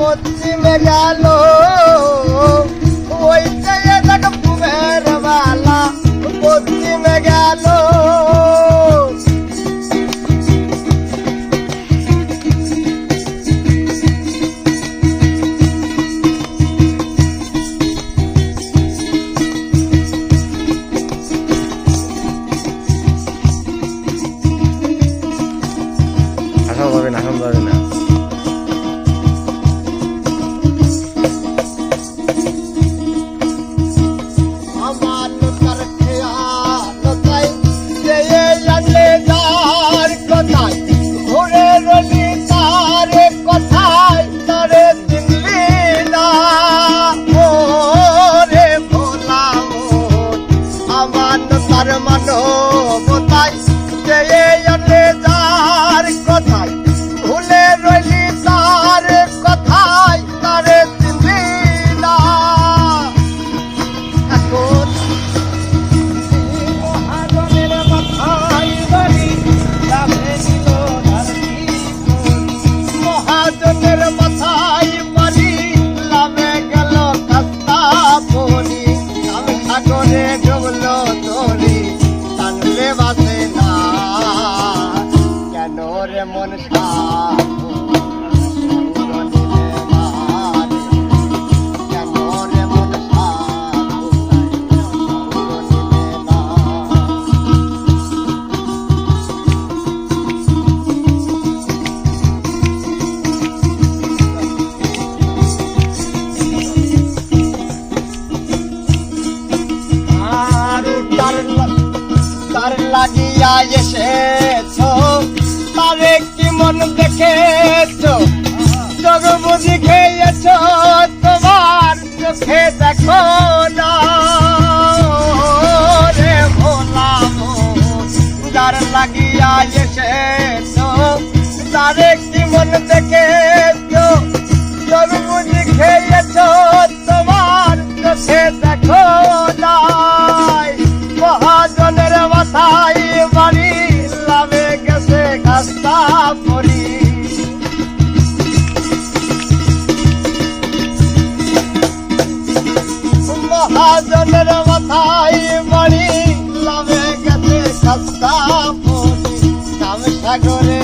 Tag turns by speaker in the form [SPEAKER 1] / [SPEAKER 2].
[SPEAKER 1] পশ্চিমে গেল ওই কুমের বালা পশ্চিমে গেল।
[SPEAKER 2] না।
[SPEAKER 1] આવાન સર્મનો પોતાય જય লইয়া এসেছ? তারে কি মন দেখেছ? চোখ বুঝি খেয়েছ, তোমার চোখে দেখো না। রে ভোলা যার লাগিয়া এসেছ, তারে কি মন দেখেছ মহাজনের মাথায় মণি লাভে গেছে সস্তা পুরি। কাম সাগরে